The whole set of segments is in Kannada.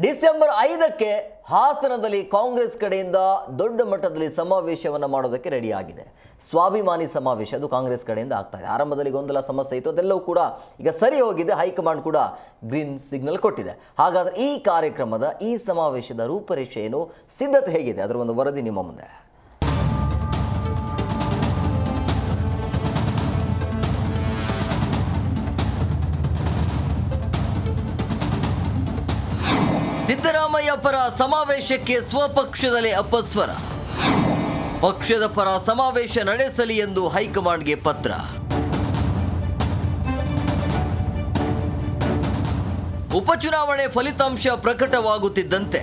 ಡಿಸೆಂಬರ್ ಐದಕ್ಕೆ ಹಾಸನದಲ್ಲಿ ಕಾಂಗ್ರೆಸ್ ಕಡೆಯಿಂದ ದೊಡ್ಡ ಮಟ್ಟದಲ್ಲಿ ಸಮಾವೇಶವನ್ನು ಮಾಡೋದಕ್ಕೆ ರೆಡಿಯಾಗಿದೆ. ಸ್ವಾಭಿಮಾನಿ ಸಮಾವೇಶ, ಅದು ಕಾಂಗ್ರೆಸ್ ಕಡೆಯಿಂದ ಆಗ್ತಾ ಇದೆ. ಆರಂಭದಲ್ಲಿ ಗೊಂದಲ, ಸಮಸ್ಯೆ ಇತ್ತು. ಅದೆಲ್ಲವೂ ಕೂಡ ಈಗ ಸರಿ ಹೋಗಿದೆ. ಹೈಕಮಾಂಡ್ ಕೂಡ ಗ್ರೀನ್ ಸಿಗ್ನಲ್ ಕೊಟ್ಟಿದೆ. ಹಾಗಾದರೆ ಈ ಕಾರ್ಯಕ್ರಮದ, ಈ ಸಮಾವೇಶದ ರೂಪರೇಷೆ ಏನು? ಸಿದ್ಧತೆ ಹೇಗಿದೆ? ಅದರ ಒಂದು ವರದಿ ನಿಮ್ಮ ಮುಂದೆ. ಸಿದ್ದರಾಮಯ್ಯ ಪರ ಸಮಾವೇಶಕ್ಕೆ ಸ್ವಪಕ್ಷದಲ್ಲಿ ಅಪಸ್ವರ. ಪಕ್ಷದ ಪರ ಸಮಾವೇಶ ನಡೆಸಲಿ ಎಂದು ಹೈಕಮಾಂಡ್ಗೆ ಪತ್ರ. ಉಪಚುನಾವಣೆ ಫಲಿತಾಂಶ ಪ್ರಕಟವಾಗುತ್ತಿದ್ದಂತೆ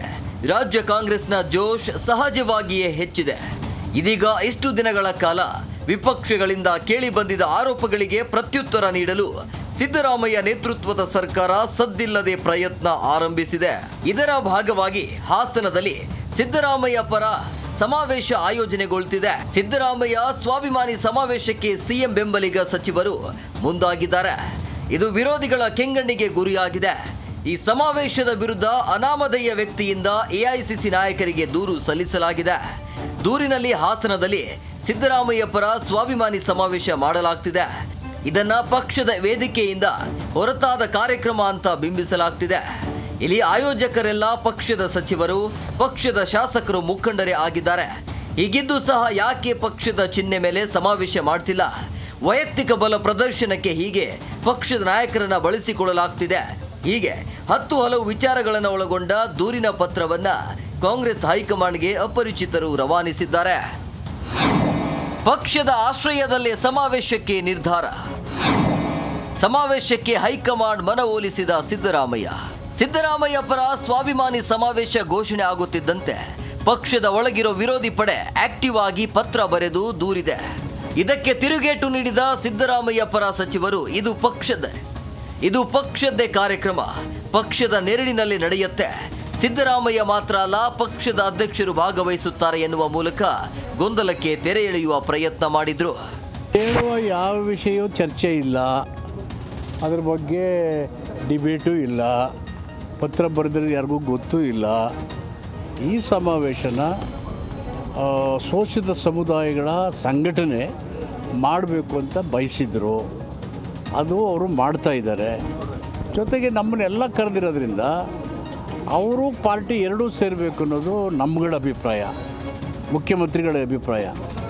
ರಾಜ್ಯ ಕಾಂಗ್ರೆಸ್ನ ಜೋಶ್ ಸಹಜವಾಗಿಯೇ ಹೆಚ್ಚಿದೆ. ಇದೀಗ ಇಷ್ಟು ದಿನಗಳ ಕಾಲ ವಿಪಕ್ಷಗಳಿಂದ ಕೇಳಿಬಂದಿದ ಆರೋಪಗಳಿಗೆ ಪ್ರತ್ಯುತ್ತರ ನೀಡಲು ಸಿದ್ದರಾಮಯ್ಯ ನೇತೃತ್ವದ ಸರ್ಕಾರ ಸದ್ದಿಲ್ಲದೆ ಪ್ರಯತ್ನ ಆರಂಭಿಸಿದೆ. ಇದರ ಭಾಗವಾಗಿ ಹಾಸನದಲ್ಲಿ ಸಿದ್ದರಾಮಯ್ಯ ಪರ ಸಮಾವೇಶ ಆಯೋಜನೆಗೊಳ್ತಿದೆ. ಸಿದ್ದರಾಮಯ್ಯ ಸ್ವಾಭಿಮಾನಿ ಸಮಾವೇಶಕ್ಕೆ ಸಿಎಂ ಬೆಂಬಲಿಗ ಸಚಿವರು ಮುಂದಾಗಿದ್ದಾರೆ. ಇದು ವಿರೋಧಿಗಳ ಕೆಂಗಣ್ಣಿಗೆ ಗುರಿಯಾಗಿದೆ. ಈ ಸಮಾವೇಶದ ವಿರುದ್ಧ ಅನಾಮಧೇಯ ವ್ಯಕ್ತಿಯಿಂದ ಎಐಸಿಸಿ ನಾಯಕರಿಗೆ ದೂರು ಸಲ್ಲಿಸಲಾಗಿದೆ. ದೂರಿನಲ್ಲಿ ಹಾಸನದಲ್ಲಿ ಸಿದ್ದರಾಮಯ್ಯ ಪರ ಸ್ವಾಭಿಮಾನಿ ಸಮಾವೇಶ ಮಾಡಲಾಗ್ತಿದೆ. ಇದನ್ನ ಪಕ್ಷದ ವೇದಿಕೆಯಿಂದ ಹೊರತಾದ ಕಾರ್ಯಕ್ರಮ ಅಂತ ಬಿಂಬಿಸಲಾಗ್ತಿದೆ. ಇಲ್ಲಿ ಆಯೋಜಕರೆಲ್ಲ ಪಕ್ಷದ ಸಚಿವರು, ಪಕ್ಷದ ಶಾಸಕರು ಮುಖಂಡರೇ ಆಗಿದ್ದಾರೆ. ಹೀಗಿದ್ದು ಸಹ ಯಾಕೆ ಪಕ್ಷದ ಚಿಹ್ನೆ ಮೇಲೆ ಸಮಾವೇಶ ಮಾಡ್ತಿಲ್ಲ? ವೈಯಕ್ತಿಕ ಬಲ ಪ್ರದರ್ಶನಕ್ಕೆ ಹೀಗೆ ಪಕ್ಷದ ನಾಯಕರನ್ನ ಬಳಸಿಕೊಳ್ಳಲಾಗ್ತಿದೆ. ಹೀಗೆ ಹತ್ತು ಹಲವು ವಿಚಾರಗಳನ್ನು ಒಳಗೊಂಡ ದೂರಿನ ಪತ್ರವನ್ನ ಕಾಂಗ್ರೆಸ್ ಹೈಕಮಾಂಡ್ಗೆ ಅಪರಿಚಿತರು ರವಾನಿಸಿದ್ದಾರೆ. ಪಕ್ಷದ ಆಶ್ರಯದಲ್ಲೇ ಸಮಾವೇಶಕ್ಕೆ ನಿರ್ಧಾರ. ಸಮಾವೇಶಕ್ಕೆ ಹೈಕಮಾಂಡ್ ಮನವೊಲಿಸಿದ ಸಿದ್ದರಾಮಯ್ಯ. ಸಿದ್ದರಾಮಯ್ಯ ಪರ ಸ್ವಾಭಿಮಾನಿ ಸಮಾವೇಶ ಘೋಷಣೆ ಆಗುತ್ತಿದ್ದಂತೆ ಪಕ್ಷದ ಒಳಗಿರೋ ವಿರೋಧಿ ಪಡೆ ಆಕ್ಟಿವ್ ಆಗಿ ಪತ್ರ ಬರೆದು ದೂರಿದೆ. ಇದಕ್ಕೆ ತಿರುಗೇಟು ನೀಡಿದ ಸಿದ್ದರಾಮಯ್ಯ ಪರ ಸಚಿವರು, ಇದು ಪಕ್ಷದ, ಇದು ಪಕ್ಷದ್ದೇ ಕಾರ್ಯಕ್ರಮ. ಪಕ್ಷದ ನೆರಳಿನಲ್ಲಿ ನಡೆಯುತ್ತೆ. ಸಿದ್ದರಾಮಯ್ಯ ಮಾತ್ರ ಅಲ್ಲ, ಪಕ್ಷದ ಅಧ್ಯಕ್ಷರು ಭಾಗವಹಿಸುತ್ತಾರೆ ಎನ್ನುವ ಮೂಲಕ ಗೊಂದಲಕ್ಕೆ ತೆರೆ ಎಳೆಯುವ ಪ್ರಯತ್ನ ಮಾಡಿದ್ರು. ಯಾವ ವಿಷಯವೂ ಚರ್ಚೆ ಇಲ್ಲ. ಅದ್ರ ಬಗ್ಗೆ ಡಿಬೇಟು ಇಲ್ಲ. ಪತ್ರ ಬರೆದ್ರೆ ಯಾರಿಗೂ ಗೊತ್ತೂ ಇಲ್ಲ. ಈ ಸಮಾವೇಶನ ಶೋಷಿತ ಸಮುದಾಯಗಳ ಸಂಘಟನೆ ಮಾಡಬೇಕು ಅಂತ ಬಯಸಿದ್ರು. ಅದು ಅವರು ಮಾಡ್ತಾ ಇದ್ದಾರೆ. ಜೊತೆಗೆ ನಮ್ಮನ್ನೆಲ್ಲ ಕರೆದಿರೋದ್ರಿಂದ ಅವರು ಪಾರ್ಟಿ ಎರಡೂ ಸೇರಬೇಕು ಅನ್ನೋದು ನಮ್ಮಗಳ ಅಭಿಪ್ರಾಯ, ಮುಖ್ಯಮಂತ್ರಿಗಳ ಅಭಿಪ್ರಾಯ,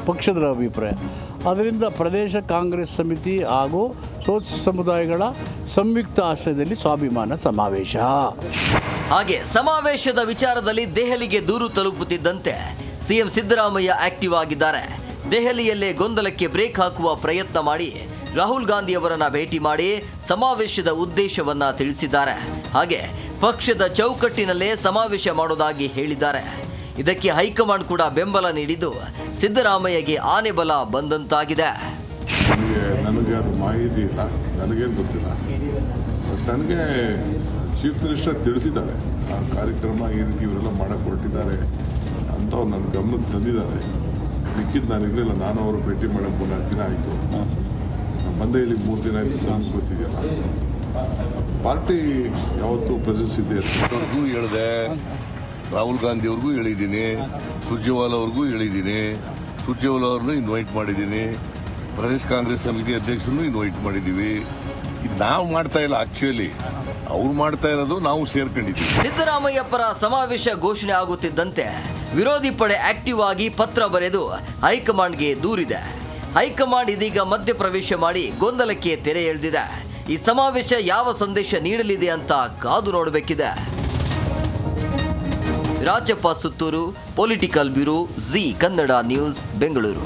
ಪಕ್ಷದ ಅಭಿಪ್ರಾಯ. ಅದರಿಂದ ಪ್ರದೇಶ ಕಾಂಗ್ರೆಸ್ ಸಮಿತಿ ಹಾಗೂ ಶೋಷಿತ ಸಮುದಾಯಗಳ ಸಂಯುಕ್ತ ಆಶ್ರಯದಲ್ಲಿ ಸ್ವಾಭಿಮಾನ ಸಮಾವೇಶ. ಹಾಗೆ ಸಮಾವೇಶದ ವಿಚಾರದಲ್ಲಿ ದೆಹಲಿಗೆ ದೂರು ತಲುಪುತ್ತಿದ್ದಂತೆ ಸಿಎಂ ಸಿದ್ದರಾಮಯ್ಯ ಆಕ್ಟಿವ್ ಆಗಿದ್ದಾರೆ. ದೆಹಲಿಯಲ್ಲೇ ಗೊಂದಲಕ್ಕೆ ಬ್ರೇಕ್ ಹಾಕುವ ಪ್ರಯತ್ನ ಮಾಡಿ ರಾಹುಲ್ ಗಾಂಧಿ ಅವರನ್ನ ಭೇಟಿ ಮಾಡಿ ಸಮಾವೇಶದ ಉದ್ದೇಶವನ್ನ ತಿಳಿಸಿದ್ದಾರೆ. ಹಾಗೆ ಪಕ್ಷದ ಚೌಕಟ್ಟಿನಲ್ಲೇ ಸಮಾವೇಶ ಮಾಡೋದಾಗಿ ಹೇಳಿದ್ದಾರೆ. ಇದಕ್ಕೆ ಹೈಕಮಾಂಡ್ ಕೂಡ ಬೆಂಬಲ ನೀಡಿದ್ದು ಸಿದ್ದರಾಮಯ್ಯಗೆ ಆನೆ ಬಲ ಬಂದಂತಾಗಿದೆ. ನನಗೆ ನನಗೆ ಅದು ಮಾಹಿತಿ ಇಲ್ಲ. ನನಗೇನು ಗೊತ್ತಿಲ್ಲ. ಬಟ್ ನನಗೆ ಚೀಫ್ ಮಿನಿಸ್ಟರ್ ತಿಳಿಸಿದ್ದಾರೆ. ಆ ಕಾರ್ಯಕ್ರಮ ಈ ರೀತಿ ಇವರೆಲ್ಲ ಮಾಡಕ್ಕೆ ಹೊರಟಿದ್ದಾರೆ ಅಂತ ಅವ್ರು ನನ್ನ ಗಮನಕ್ಕೆ ತಂದಿದ್ದಾರೆ. ಸಿಕ್ಕಿದ್ದು ನಾನು ಇರಲಿಲ್ಲ ನಾನು ಅವರು ಭೇಟಿ ಮಾಡೋಕ್ಕೆ ಮೂರ್ನಾಲ್ಕು ದಿನ ಆಯಿತು. ನಾನು ಬಂದೆ ಇಲ್ಲಿ ಮೂರು ದಿನ ಆಯಿತು ನಾನು ಗೊತ್ತಿದೆಯಲ್ಲ ಪಾರ್ಟಿ ಯಾವತ್ತೂ ಪ್ರೆಸೆನ್ಸ್ ಇದೆ. ಅವ್ರಿಗೂ ಹೇಳಿದೆ ರಾಹುಲ್ ಗಾಂಧಿ ಅವ್ರಿಗೂ ಹೇಳಿದ್ದೀನಿ ಸುರ್ಜೇವಾಲ ಅವ್ರಿಗೂ ಹೇಳಿದ್ದೀನಿ ಸುರ್ಜೇವಾಲ ಅವ್ರನ್ನೂ ಇನ್ವೈಟ್ ಮಾಡಿದ್ದೀನಿ. ಪ್ರದೇಶ್ ಕಾಂಗ್ರೆಸ್ ಸಮಿತಿ ಅಧ್ಯಕ್ಷರನ್ನು ಇನ್ವೈಟ್ ಮಾಡಿದ್ದೀವಿ. ನಾವು ಮಾಡ್ತಾ ಇಲ್ಲ ಆಕ್ಚುಲಿ ಅವ್ರು ಮಾಡ್ತಾ ಇರೋದು ನಾವು ಸೇರ್ಕೊಂಡಿದ್ದೀವಿ. ಸಿದ್ದರಾಮಯ್ಯ ಪರ ಸಮಾವೇಶ ಘೋಷಣೆ ಆಗುತ್ತಿದ್ದಂತೆ ವಿರೋಧಿ ಪಡೆ ಆಕ್ಟಿವ್ ಆಗಿ ಪತ್ರ ಬರೆದು ಹೈಕಮಾಂಡ್ಗೆ ದೂರಿದೆ. ಹೈಕಮಾಂಡ್ ಇದೀಗ ಮಧ್ಯಪ್ರವೇಶ ಮಾಡಿ ಗೊಂದಲಕ್ಕೆ ತೆರೆ ಎಳೆದಿದೆ. ಈ ಸಮಾವೇಶ ಯಾವ ಸಂದೇಶ ನೀಡಲಿದೆ ಅಂತ ಕಾದು ನೋಡಬೇಕಿದೆ. Rajappa Suttur, political bureau, Zee Kannada news, Bengaluru.